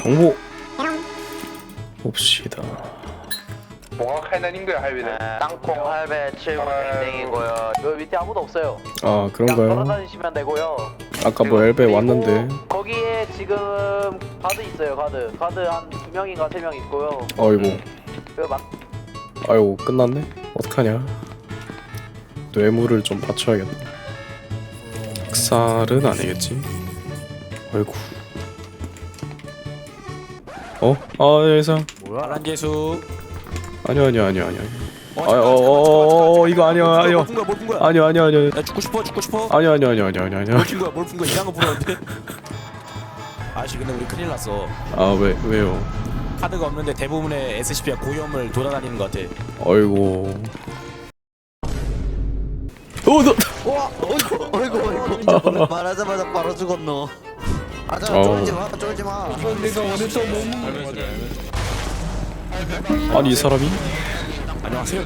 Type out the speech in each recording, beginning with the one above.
정보 봅시다. 뭐가 칼날인 거야 할배는? 네, 아, 땅콩 할배 7분 아. 땡이고요. 요 밑에 아무도 없어요. 아 그런가요? 걸어다니시면 되고요. 아까 뭐 엘베 왔는데 거기에 지금 가드 있어요. 가드. 가드 한 두 명인가 세 명 있고요. 아이고 그막 아이고 끝났네? 어떡하냐? 뇌물을 좀 받쳐야겠다. 학살은 아니겠지? 아이고 어? 아 예상. 아란제수 아니야 아니야 아니야 아니야. 아어어어 이거 아니야 아니야. 뭘푼 거야 뭘푼 거야 아니야 아니야 아니야. 야 죽고 싶어 죽고 싶어 아니야 아니야 아니야 아니야 아니야. 뭘푼 거야 뭘푼 거야 이상한 거 풀었는데 아저씨 근데 우리 큰일 났어 아왜 왜요? 카드가 없는데 대부분의 SCP가 고위험을 돌아다니는 것 같아 어이구. 오 너. 어이구 어이구 어이구 말하자마자 바로 죽었노 아자 어우. 쫄지 마 쫄지마 아니 이 사람이? 안녕하세요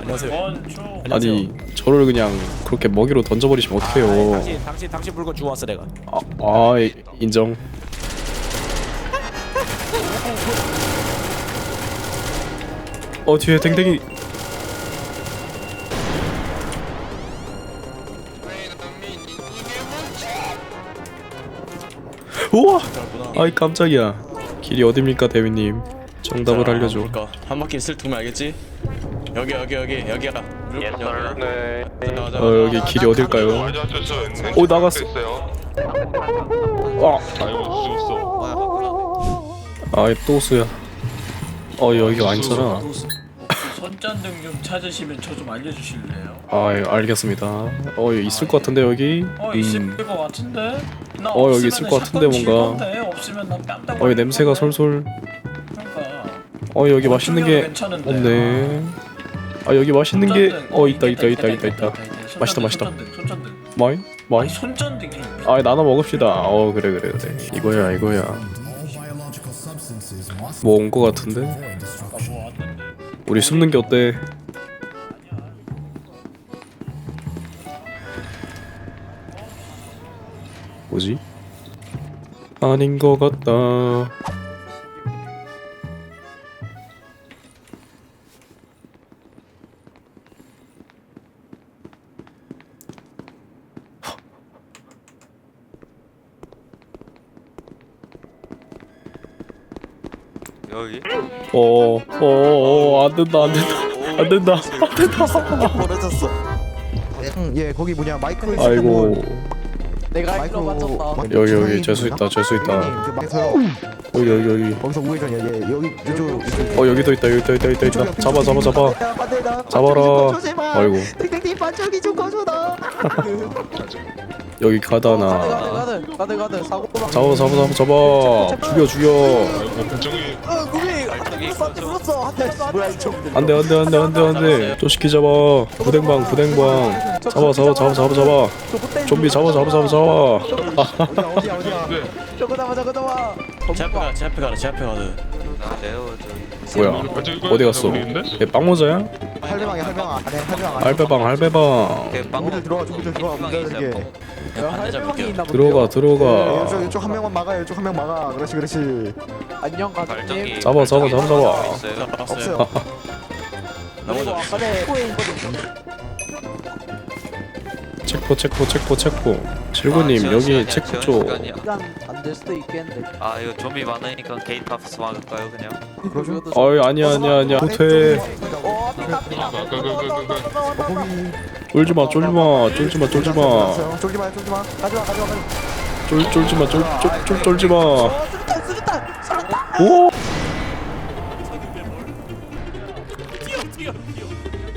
안녕하세요 아니 저를 그냥 그렇게 먹이로 던져버리시면 아, 어떡해요? 당신 당신 당신 물건 주워왔어 내가 아, 아 이- 인정. 어 뒤에 댕댕이. 우와! 아이 깜짝이야. 길이 어딥니까 대위님? 정답을 알려줘. 그러니까 한 바퀴 슬 두면 알겠지? 여기 여기 여기 여기야. 여기. 네. 맞아, 어 여기. 길이 어딜까요? 오 나갔어. 아, 아이 또수야. 어 여기가 아니잖아. 손전등 좀 찾으시면 저 좀 알려주실래요? 아 예, 알겠습니다. 어 여기 있을 것 같은데 여기. 어 있을 음. 것 같은데? 나 어, 여기 있을 것 같은데, 뭔가. 어 냄새가 솔솔. 그러니까 어 여기 맛있는 게. 없네. 아 여기 맛있는 게. 어 있다 있다 있다 있다 있다. 맛있다, 맛있다. 마이 마이. 손전등이 아 나눠 먹읍시다. 어 그래 그래 그래. 이거야 이거야. 뭐 온 거 같은데? 뭐 왔는데 우리 숨는 게 어때? 뭐지? 아닌 것 같다. 여기? 어, 어, 어, 안 된다, 안 된다, 안 된다, 안 된다. 벌어졌어 예 거기 뭐냐 마이크로 아이고, 내가 마이크로 이거 맞췄다. 여기 여기 재수 있다, 재수 있다. 그 마이크요 여기 여기 여기. 거기서 우회전이야 예 여기 이쪽 이쪽 어 여기도 있다, 여기도 있다, 있다, 있다. 잡아, 잡아, 잡아. 잡아라. 아이고, 땡땡땡 반짝이 좀 꺼줘라 여기 가다나. 사고 막. 잡아, 잡아, 잡아, 잡아. 죽여, 죽여. 뭐야 이쪽 안돼, 안돼, 안돼, 안돼, 안돼. 쪼시키 잡아. 부댕방, 부댕방. 잡아, 잡아, 잡아, 잡아, 잡아. 좀비 잡아, 잡아, 잡아, 잡아. 어디야 어디야 어디야 저거 잡아 저거 잡아. 제 앞에 가라 제 앞에 가라 제 앞에 가라 뭐야? 어디 갔어? 얘 빵 모자야? 할배방이야 할배방 안에 할배방 안에 할배방, 할배방. 우리들 들어와 우리들 들어와 문 닫는 게 내가 반대 잡을게요 들어가, 예, 들어가. 이쪽 이쪽 한 명만 막아 이쪽 한 명 막아 그렇지 그렇지 안녕. 발전기. 잡아, 잡아, 잡아, 잡아. 없어요 나머지 아까 전에. 체포, 체포, 체포, 체포. 질구님 아, 여기 지원 체포 시간이야, 쪽. 지원 시간이야. 시간 안 될 수도 있겠는데. 아 이거 좀비 많으니까 게이트 앞에서 막을까요 그냥? 그러죠 어이 아니야 아니야 아니야 못해. 어 앞이다 앞이다. 쫄지 마, 쫄지 마, 쫄지 마, 쫄지 마, 쫄지 마 쫄지 마 가져와 가져와 가져와 쫄 쫄지 마, 쫄쫄쫄 쫄지 마. 수류탄 수류탄 수류탄. 오.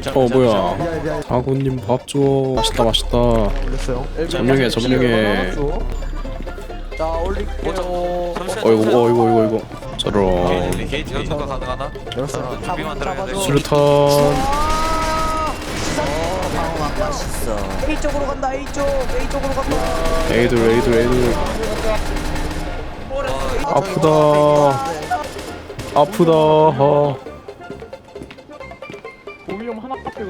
어 뭐야? 미안해 미안해 아구님 밥 줘. 맛있다 맛있다. 점령해 점령해. 자 올릴게요. 어이구 어이구 어이구 어이구. 저런. 게이트 게이트 연소가 가능하나? 열었어 좀비만 들어야 돼. 수류탄. A 쪽으로 간다 A 쪽 A 쪽으로 간다. 에이들 에이들 에이들. 아프다. 아프다. 아.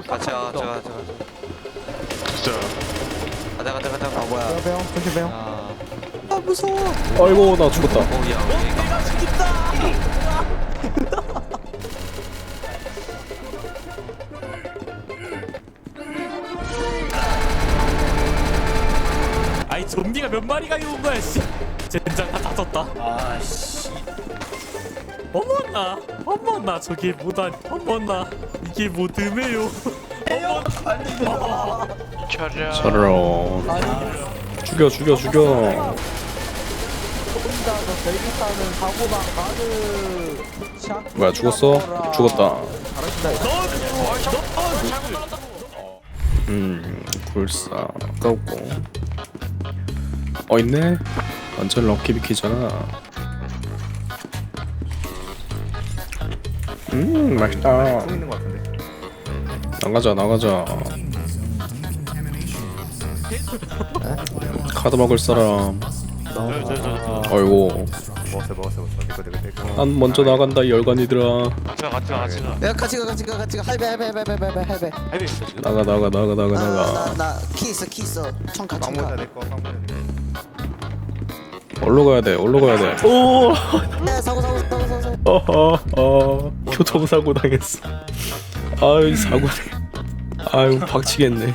같이 가 같이 가 같이 가. 진짜. 가자 가자 가자. 아 뭐야? 빼요 천천히 빼요 아. 무서워. 아이고 나 죽었다. 오야 아이 좀비가 몇 마리가 이온 거야 씨. 젠장 다다 썼다. 아씨. 어머나 어머나 저게 뭐다 어머나 이게 뭐 듬해요. 저런 죽여 죽여 죽여. 사고방 가드 샷 뭐야 죽었어? 죽었다. 음 굴사 아까웠고. 어 있네? 완전 럭키비키잖아 음 맛있다. 있는 것 같은데? 나가자 나가자. 카드 먹을 사람. 먹었어 먹었어 먹었어. 내거 난 먼저 나간다 이 열관이들아. 같이 가 같이 가 같이 가. 야 같이 가 같이 가 같이 가. 할배 할배 할배 할배 할배 할배. 할배 있어 지금? 나가 나가 나가 나가 나가. 나키 있어 키 있어. 청카 빵모자 청카 내거 빵모자 어디로 가야 돼 어디로 가야 돼. 오! 야 사고 사고 사고 사고 사고. 어허 어 교통사고 당했어. 아유 사고네. 아유 박치겠네.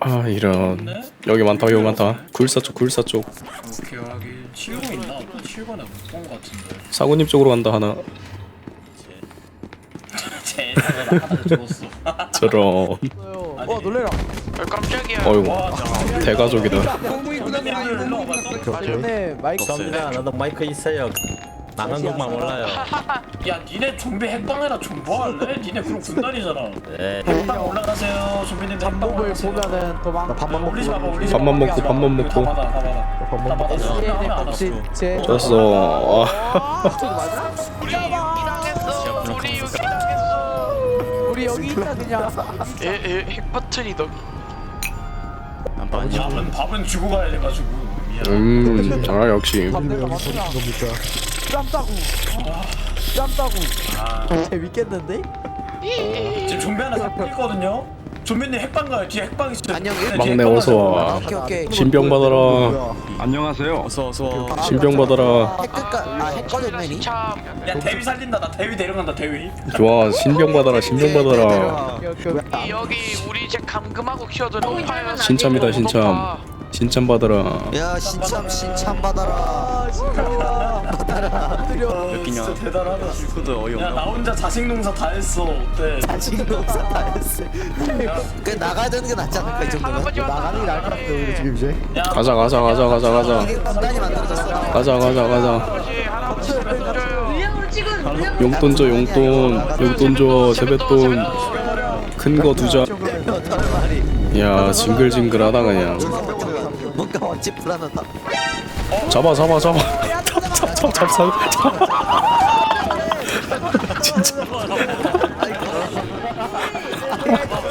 아 이런. 여기 많다 여기 많다. 굴사 쪽 굴사 쪽. 오케이 하긴 치우고 있나? 치우거나 못본것 같은데. 사고님 쪽으로 간다 하나. 쟤 죽었어. 저런. 어 놀래라. 어이구. 대가족이다. 일로 와봐 전에 마이크 없어요. 나도 마이크 있어요 나는 것만 몰라요. 야 니네 좀비 핵방해라 좀 뭐할래? 니네 그럼 군단이잖아. 핵방 올라가세요. 좀비님들 핵방 방법을 올라가세요. 보면은 도망 나 밥만 먹고 올리지 마봐 올리지 밥만 마. 먹고, 밥만 먹고. 다 받아 다 받아. 밥만 다 받아. 먹고. 수면 하면 안 혹시 왔어. 제 졌어. 아, 우리 여기 있다 그냥. 밥은 밥은 주고 가야 돼가지고 음, 아 역시. 내가 맞추나 짬따구. 짬따구 재밌겠는데? 지금 좀비 하나 잡고 있거든요? 좀비님 핵방 가요? 뒤에 핵방 있어요. 안녕 막내 어서 와. 오케이 오케이. 신병 받아라. 뭐야 어서 어서. 신병 받아라. 핵 끝까 아핵 꺼졌네 니야 대위 살린다. 나 대위 데려간다 대위 좋아 신병 받아라 신병 받아라. 여기 우리 이제 감금하고 키워도 높아요. 신참이다 신참 신참 받아라 야 신참 신참 받아라 몇 끼냐 진짜 대단하다 야나 어이없나 혼자 자식 농사 다 했어 어때 지금 농사 다 했어 그 나가야 되는 게 낫지 않을까 이 정도면 나가는 게 나을 것 같아 우리 지금 이제 야 가자 가자 가자 가자 가자 이게 군단이 만들어졌어 가자 가자 가자. 용돈 줘 용돈 용돈 줘 세뱃돈 큰 거 두자 여덟 마리 야 징글징글하다 그냥 뭔가 어찌 불안하다 잡아 잡아 잡아. 잡잡잡 잡. 진짜